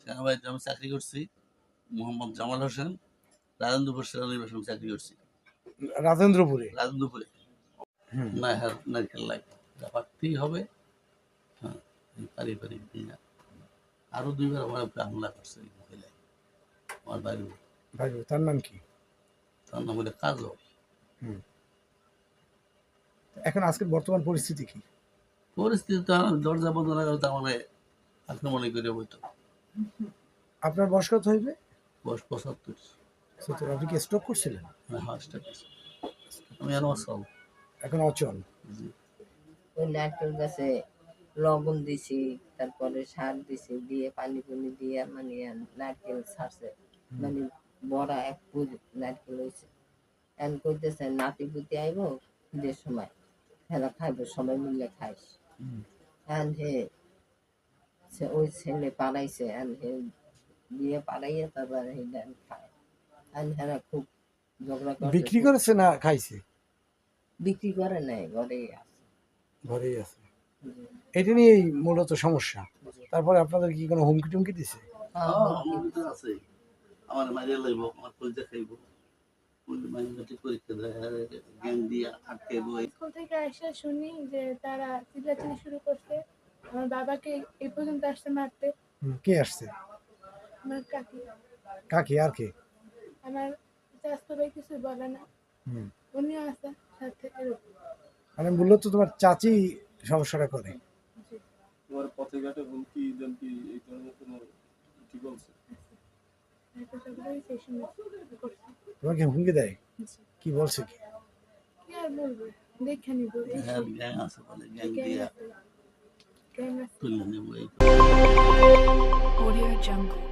সেনাবাহিনীতে আমি চাকরি করছি। মোহাম্মদ জামাল হোসেন রাজেন্দ্রপুর সেনানিবাসে আমি চাকরি করছি। রাজেন্দ্রপুরে? রাজেন্দ্রপুরে। না হ্যাঁ নারকেল লাগে ব্যাপারতেই হবে। হ্যাঁ পারিবারিক আরও দুইবার আমার উপরে হামলা করছে মহিলায়। আমার বাড়ির ভাই তার নাম কি? তার নাম হলো কাজল। এখন আজকের বর্তমান পরিস্থিতি কি? পরিস্থিতি তো দরজা বন্ধ না করতে আমার আক্রমণ করে বইতো। আপনার বয়স কত হইবে? বয়স পঁচাত্তর। সত্তর আপনি কি স্ট্রোক করছিলেন? না হাঁসটা করছে। আমি আর অসল এখন অচল? জি। ওই নারকেল গাছে লবণ দিছি তারপরে সার দিছি দিয়ে পানি পুনি দিয়ে মানে নারকেল ছাড়ছে। মানে বড়া এক পুজ নারকেল হয়েছে এখন কইতেছে নাতি পুতি আইব ঈদের সময়। খেলা খাইব সবাই মিলে খাইস। এখন হে ওই ছেলে পালাইছে এখন হে দিয়ে পালাইয়া তারপর খায়। খুব ঝগড়া করে বিক্রি করেছে না খাইছে? বিক্রি করে নাই ঘরেই আছে। ঘরেই আছে। এটা নিয়েই মূলত সমস্যা। তারপরে আপনাদের কি কোনো হুমকি টুমকি দিছে? আমার তো আছে। আমার মারিয়া লাগবো আমার কলজা খাইবো। স্কুল থেকে এসে শুনি যে তারা চিল্লাচিল্লি শুরু করছে। আমার বাবাকে এই পর্যন্ত আসতে মারতে। হুম, কে আসছে? আমার কাকি। কাকি আর কে? আমার চাষতো ভাই কিছু বলে না। উনিও আছে সাথে এরকম। মানে মূলত তোমার চাচি সমস্যাটা করে। তোমার পথে ঘাটে হুমকি দমকি এই ধরনের কোনো কি বলছে? তোমাকে হুমকি দেয়। কি বলছে কি? কি আর বলব? দেখে নিবো। হ্যাঁ জ্ঞান আছে বলে জ্ঞান Audio Jungle.